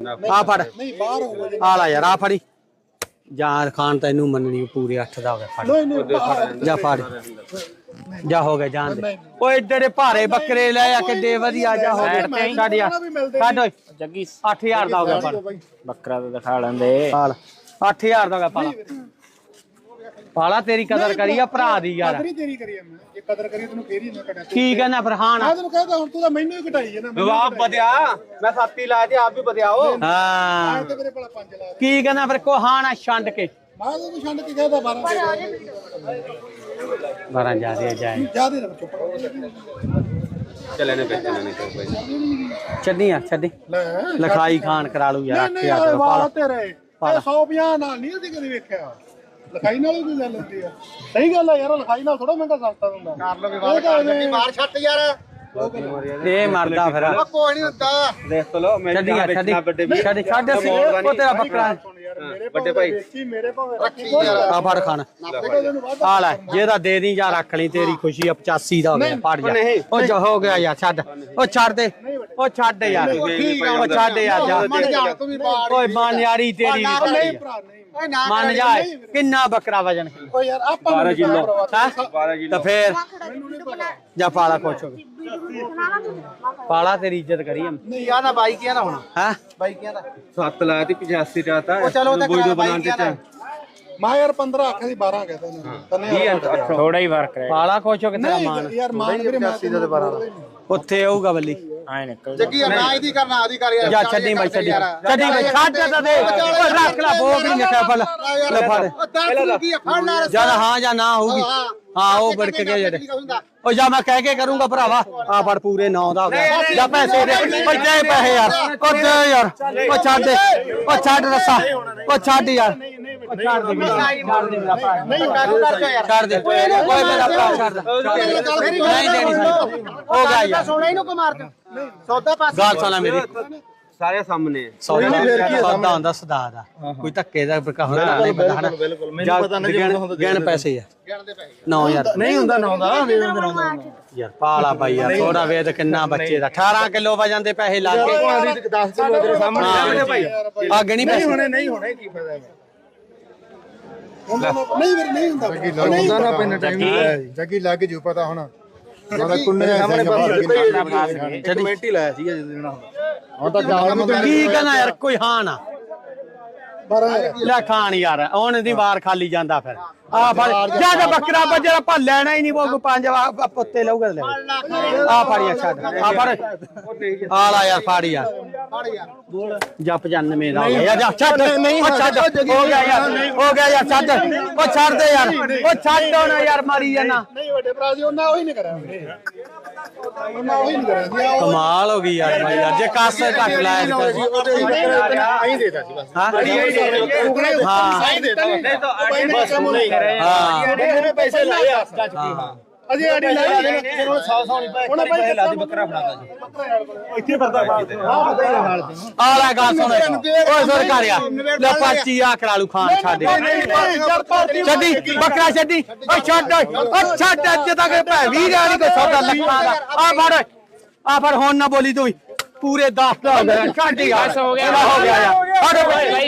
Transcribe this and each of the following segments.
ਆ ਫੜ। ਨਹੀਂ ਬਾਹਰ ਜੀ। ਆ ਲੈ ਯਾਰ ਆ ਫੜੀ। ਜਾਂ ਖਾਨ ਤੈਨੂੰ ਮੰਨਣੀ ਪੂਰੇ 8 ਦਾ ਹੋ ਗਿਆ ਫੜ। ਜਾ ਫੜ। ਜਾ ਹੋ ਗਿਆ ਜਾਣ ਦੇ। ਓਏ ਇੱਧਰ ਦੇ ਭਾਰੇ ਬੱਕਰੇ ਲੈ ਆ ਕਿੱਡੇ ਵਧੀਆ ਜਾ ਹੋ ਗਿਆ। ਛੱਡ ਯਾਰ। ਛੱਡ ਓਏ। ਜੱਗੀ। 8000 ਦਾ ਹੋ ਗਿਆ ਫੜ। ਬੱਕਰਾ ਤਾਂ ਦਿਖਾ ਲੈਂਦੇ। ਪਾਲ 8000 ਦਾ ਹੋ ਗਿਆ ਪਾਲਾ ਪਾਲਾ ਤੇਰੀ ਕਦਰ ਕਰੀ ਆ ਭਰਾ ਦੀ ਯਾਰ। ਕਦਰੀ ਤੇਰੀ ਕਰੀ ਆ ਮੈਂ। ਜੇ ਕਦਰ ਕਰੀ ਤੈਨੂੰ ਫੇਰ ਹੀ ਨਾ ਕਟਿਆ ਕੀ ਕਹਿੰਦਾ ਫਰਹਾਨ ਮੈਂ ਤੈਨੂੰ ਕਹਿੰਦਾ ਹੁਣ ਤੂੰ ਤਾਂ ਮੈਨੂੰ ਹੀ ਘਟਾਈ ਹੈ ਨਾ ਮੈਨੂੰ ਆਪ ਬਦਿਆ ਮੈਂ ਸਾਥੀ ਲਾਇਆ ਤੇ ਆਪ ਵੀ ਬਦਿਆਓ ਹਾਂ। ਤੇ ਮੇਰੇ ਭਲਾ ਪੰਜ ਲਾ ਦੇ। ਕੀ ਕਹਿੰਦਾ ਫਿਰ ਕੋਹਾਣਾ ਛੰਡ ਕੇ। ਮੈਂ ਤੈਨੂੰ ਛੱਡ ਕੇ ਕਹਿੰਦਾ 12 ਦੇ 12 ਜਾ ਦੇ ਜਾਏ। ਜਾ ਦੇ ਨਾ ਚੁੱਪ ਨੇ ਕੋਈ ਛੱਡੀ ਆ ਛੱਡੀ। ਲੈ ਲਖਾਈ ਖਾਨ ਕਰਾ ਲੂ ਯਾਰ ਨਹੀਂ 8000 ਨਹੀਂ ਦਾ ਵਾਹ ਪਾਲਾ। ਤੇਰੇ। ਇਹ 150 ਨਾਲ ਨਹੀਂ ਅਸੀਂ ਕਦੇ ਵੇਖਿਆ। ਲਿਖਾਈ ਨਾਲ ਹੀ ਕੋਈ ਗੱਲ ਹੁੰਦੀ ਆ। ਸਹੀ ਗੱਲ ਆ ਯਾਰ ਲਿਖਾਈ ਨਾਲ ਥੋੜਾ ਮਹਿੰਗਾ ਸਸਤਾ ਹੁੰਦਾ। ਕਰ ਲੋ ਵੀ ਬਾਹਰ ਕਰ ਲੈ ਬਾਹਰ ਛੱਡ ਯਾਰ। ਇਹ ਮਰਦਾ ਫਿਰ। ਕੋਈ ਨਹੀਂ ਹੁੰਦਾ। ਦੇਖ ਤੋ ਲੋ ਮੈਂ ਛੱਡੀ ਆ ਛੱਡੀ। ਛੱਡੀ ਛੱਡ ਅਸੀਂ ਉਹ ਤੇਰਾ ਬੱਕਰਾ। ਵੱਡੇ ਭਾਈ। ਮੇਰੇ ਭਾਵੇਂ ਰੱਖੀ ਆ ਫੜ ਖਾਨ ਆ ਲੈ ਜਿਹਦਾ ਦੇ ਦੀ ਜਾਂ ਰੱਖ ਲਈ ਤੇਰੀ ਖੁਸ਼ੀ ਆ 85 ਦਾ ਹੋ ਗਿਆ ਫੜ ਜਾ। ਉਹ ਜੋ ਹੋ ਗਿਆ ਯਾਰ ਛੱਡ। ਉਹ ਛੱਡ ਦੇ। ਉਹ ਛੱਡ ਯਾਰ। ਉਹ ਛੱਡ ਯਾਰ ਜਾ। ਤੂੰ ਵੀ ਬਾਹਰ ਓਏ ਮਨ ਯਾਰੀ ਤੇਰੀ ਨਹੀਂ ਭਰਾ ਨਹੀਂ। ਮੰਨ ਜਾ ਕਿੰਨਾ ਬੱਕਰਾ ਵਜਨ ਓ ਯਾਰ ਆਪਾਂ 12 ਕਿੱਲੋ। ਹਾਂ? ਤਾਂ ਫੇਰ ਜਾ ਪਾਲਾ ਕੁਛ ਹੋ ਪਾਲਾ ਤੇਰੀ ਇੱਜ਼ਤ ਕਰੀ ਹਮ। ਨਹੀਂ ਆ ਨਾ ਬਾਈ ਕੀ ਨਾ ਹੋਣਾ। ਹਾਂ? ਬਾਈ ਕੀ ਦਾ। ਸੱਤ ਲਾਇਆ ਤੇ 85 ਚਾਹਤਾ ਉਹ ਚਲੋ ਤਾਂ ਵੀਡੀਓ ਕਰਾ ਬਾਈ ਬਣਾਉਣ ਤੇ ਮੈਂ ਯਾਰ 15 ਆਖਿਆ ਸੀ 12 ਕਹਿੰਦਾ ਨਾ ਤਨੇ ਥੋੜਾ ਹੀ ਫ਼ਰਕ ਰਹਿ ਪਾਲਾ ਕੁਛ ਹੋ ਤੇਰਾ ਮਾਨ ਯਾਰ ਮਾਨ ਵੀਰੇ ਮੈਂ 80 ਦੇ 12 ਉੱਥੇ ਆਊਗਾ ਬੱਲੀ ਆਏ ਨਿਕਲ ਜੱਗੀ ਨਾ ਇਹਦੀ ਕਰਨਾ ਆਦੀ ਕਰ ਯਾਰ ਜਾ ਛੱਡੀ ਬਾਈ ਛੱਡੀ ਛੱਡੀ ਬਾਈ ਛੱਡ ਤਾਂ ਦੇ ਰੱਖ ਲੈ ਬੋਗ ਨਹੀਂ ਨਿਕਲ ਫੜ ਲੈ ਫੜ ਕੀ ਜਦ ਹਾਂ ਜਾਂ ਨਾ ਹੋਊਗੀ ਹਾਂ ਉਹ ਵੜਕ ਗਏ ਜਿਹੜੇ ਉਹ ਜਾਂ ਮੈਂ ਕਹਿ ਕੇ ਕਰੂੰਗਾ ਭਰਾਵਾ ਆ ਫੜ ਪੂਰੇ 9 ਦਾ ਹੋ ਗਿਆ ਜਾਂ ਪੈਸੇ ਦੇ ਓਏ ਦੇ ਪੈਸੇ ਯਾਰ ਉਹ ਦੇ ਯਾਰ ਉਹ ਛੱਡ ਦੇ ਉਹ ਛੱਡ ਰਸਾ ਉਹ ਛੱਡ ਯਾਰ ਛੱਡ ਦੇ ਵੀਰ, ਛੱਡ ਦੇ ਮੇਰਾ ਭਰਾ ਨਹੀਂ ਕਾਕੂ ਕਰ ਜਾ ਯਾਰ। ਛੱਡ ਦੇ। ਓਏ ਮੇਰਾ ਭਰਾ ਛੱਡ ਦੇ। ਨਹੀਂ ਦੇਣੀ ਸਾਨੂੰ। ਹੋ ਗਿਆ ਯਾਰ। ਸੋਣਾ ਇਹਨੂੰ ਕੋ ਮਾਰ ਦੇ ਸੌਦਾ ਪਾਸ ਗੱਲ ਸੁਣਾ ਮੇਰੀ। ਸਾਰੇ ਸਾਹਮਣੇ। ਹੈ। ਸੌਦਾ ਸੌਦਾ ਹੁੰਦਾ ਸਦਾ ਦਾ। ਕੋਈ ਧੱਕੇ ਦਾ ਬਰਕਾ ਹੁੰਦਾ ਨਹੀਂ ਪਤਾ ਹਨਾ? ਮੈਨੂੰ ਪਤਾ ਨਹੀਂ ਹੁੰਦਾ ਗਿਣ ਪੈਸੇ ਆ। ਗਿਣਦੇ ਪੈਸੇ 9000 ਨਹੀਂ ਹੁੰਦਾ ਨਾ ਹੁੰਦਾ ਯਾਰ ਪਾਲਾ ਬਾਈ ਯਾਰ ਥੋੜਾ ਵੇਦ ਕਿੰਨਾ ਬੱਚੇ ਦਾ। 18 ਕਿਲੋ ਵਜਨ ਦੇ ਪੈਸੇ ਲਾ ਕੇ। 10 ਕਿਲੋ ਤੇਰੇ ਸਾਹਮਣੇ। ਭਾਈ ਆ ਗਣੀ ਪੈਸੇ ਨਹੀਂ ਹੋਣੇ ਕੀ ਫਾਇਦਾ ਹੈਗਾ। ਨਹੀਂ ਵੀਰ ਨਹੀਂ ਹੁੰਦਾ। ਨਹੀਂ ਹੁੰਦਾ। ਨਾ ਪੈਨ ਟਾਈਮ ਜੱਗੀ ਲੱਗ ਜੂ ਪਤਾ ਹੁਣ। ਉਹਦਾ ਕੁੰਨੇ ਸਾਹਮਣੇ ਕਮੇਟੀ ਲਾਇਆ ਸੀਗਾ ਜਦੋਂ ਦੇਣਾ ਹੁਣ ਤਾਂ ਗਾਲ ਨੂੰ ਕੀ ਕਹਿੰਦਾ ਯਾਰ ਕੋਈ ਹਾਂ ਨਾ। 12000 ਲੈ ਖਾਣ ਯਾਰ ਹੁਣ ਦੀ ਵਾਰ ਖਾਲੀ ਜਾਂਦਾ ਫਿਰ। ਆ ਫੜ ਜਾ ਜਾ ਬੱਕਰਾ ਬੱਜਾ ਆਪਾਂ ਲੈਣਾ ਹੀ ਨਹੀਂ ਉਹ ਪੰਜ ਪੁੱਤੇ ਲਊਗਾ ਲੈ ਆ ਫੜਿਆ ਛੱਡ। ਆ ਫੜ। ਆ ਲਾ ਯਾਰ। ਫੜ ਯਾਰ। ਜਾ 95 ਦਾ ਹੋ ਗਿਆ। ਜਾ ਛੱਡ। ਛੱਡ। ਹੋ ਗਿਆ ਯਾਰ। ਹੋ ਗਿਆ ਯਾਰ ਛੱਡ। ਉਹ ਛੱਡ ਦੇ ਯਾਰ। ਉਹ ਛੱਡ ਹੁਣ ਯਾਰ ਮਾਰੀ ਜਾਣਾ ਨਹੀਂ ਵੱਡੇ ਭਰਾ ਜੀ ਉਹਨਾਂ ਉਹੀ ਨਹੀਂ ਕਰਿਆ। ਨਹੀਂ ਕਮਾਲ ਹੋ ਗਈ ਯਾਰ ਬਾਈ ਯਾਰ ਜੇ ਕਾਸ ਘੱਟ ਲਾਇਆ ਸੀ ਤਾਂ- ਆਈ ਦੇਤਾ ਸੀ ਹਾਂ? ਹਾਂ। ਆਈ ਦੇਤਾ ਬਸ ਹਾਂ। ਉਹਨੇ ਪੈਸੇ ਲਾਏ ਆ ਅਜੇ ਆੜੀ ਲਾਈ ਹੁਣ 100 100 ਨਹੀਂ ਪਏ ਉਹਨੇ ਪੈਸੇ ਲਾ ਦੀ ਬੱਕਰਾ ਫੜਾਦਾ ਜੀ। ਇੱਥੇ ਫਿਰਦਾ ਬਾਤ ਆ ਲੈ ਗੱਲ ਸੁਣ। ਓਏ ਸੁਣ ਕਰ ਯਾਰ ਲੈ ਪਾਚੀ ਆ ਕਰਾ ਲੂ ਖਾਨ ਛੱਡ ਛੱਡੀ ਬੱਕਰਾ ਛੱਡੀ। ਓ ਛੱਡ ਓ ਛੱਡ ਅੱਜ ਤੱਕ ਭੈ ਵੀ ਗਿਆ ਨਹੀਂ ਕੋਈ ਸੌਦਾ ਲੱਖਾਂ ਦਾ ਆ ਫੜ ਆ ਫੜ ਹੁਣ ਨਾ ਬੋਲੀ ਤੂੰ। ਪੂਰੇ 10 ਦਾ ਹੋ ਗਿਆ। ਛੱਡ ਯਾਰ। ਹੋ ਗਿਆ। ਹੋ ਗਿਆ ਯਾਰ। ਫੜ ਭਾਈ।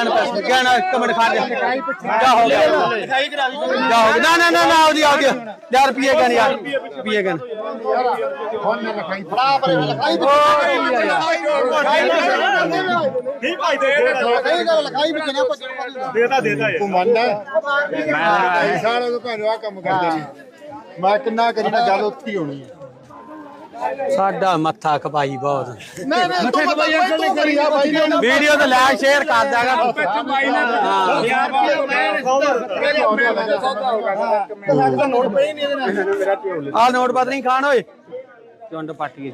ਗਿਣ ਪੈਸੇ ਗਿਣ ਇੱਕ ਮਿੰਟ ਖੜ ਜਾ। ਜਾ ਹੋ ਗਿਆ। ਜਾ ਹੋ ਗਿਆ। ਨਾ ਨਾ ਨਾ ਨਾ ਉਹਦੀ ਆਉਦੀ ਯਾਰ ਰੁਪਏ ਗਿਣ ਯਾਰ ਰੁਪਏ ਗਿਣ ਫੜਾ ਪਰੇ ਲਖਾਈ ਨਹੀਂ ਭਾਈ ਦੇ ਲਖਾਈ ਗੱਲ ਲਖਾਈ ਵਿੱਚ ਨਾ ਭੱਜਣ ਤੂੰ ਮੰਨਦਾ ਮੈਂ ਸਾਲ ਉਹ ਭਾਵੇਂ ਆ ਕੰਮ ਕਰਦੇ ਸੀ ਮੈਂ ਕਿੰਨਾ ਕਰੀ ਨਾ ਗੱਲ ਹੋਣੀ ਹੈ ਸਾਡਾ ਮੱਥਾ ਖਪਾਈ ਬਹੁਤ। ਨਾ ਨਾ ਮੱਥੇ ਕਮਾਈ ਗੱਲ ਕਰੀ ਆ ਭਾਈ ਨੇ ਵੀਡੀਓ ਤੇ ਲੈ ਸ਼ੇਅਰ ਕਰ ਦਿਆਗਾ ਨੋਟ ਪਈ ਨਹੀਂ ਇਹਦੇ ਆ ਨੋਟ ਬਦ ਨਹੀਂ ਖਾਣ ਓਏ। ਚੁੰਡ ਪੱਟ ਗਈ।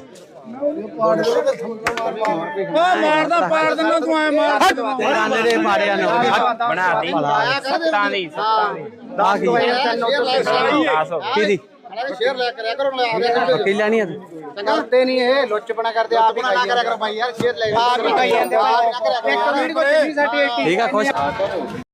ਮਾਰਦਾ ਪਾੜ ਦਿੰਦਾ ਤੂੰ ਐ ਮਾਰ ਤੇਰਾ ਨੇੜੇ ਮਾਰਿਆ ਨਾ ਬਣਾ ਦੀ। ਸੱਤਾਂ ਦੀ ਸੱਤਾਂ ਦੀ। ਆ ਕੀ? ਕਿਹਦੀ ਸ਼ੇਅਰ ਲੈ ਕਰਿਆ ਕਰੋ ਲੈਣੀ ਆ ਕਰਦੇ ਨਹੀਂ ਇਹ ਲੁੱਚਪਣਾ ਕਰਦੇ ਆਪ ਹੀ ਨਾ ਕਰਿਆ ਕਰੋ ਭਾਈ ਯਾਰ ਸ਼ੇਅਰ ਲੈ ਆਪ ਹੀ ਕਹੀ ਜਾਂਦੇ ਇੱਕ ਵੀਡੀਓ 60 80 ਠੀਕ ਆ ਖੁਸ਼।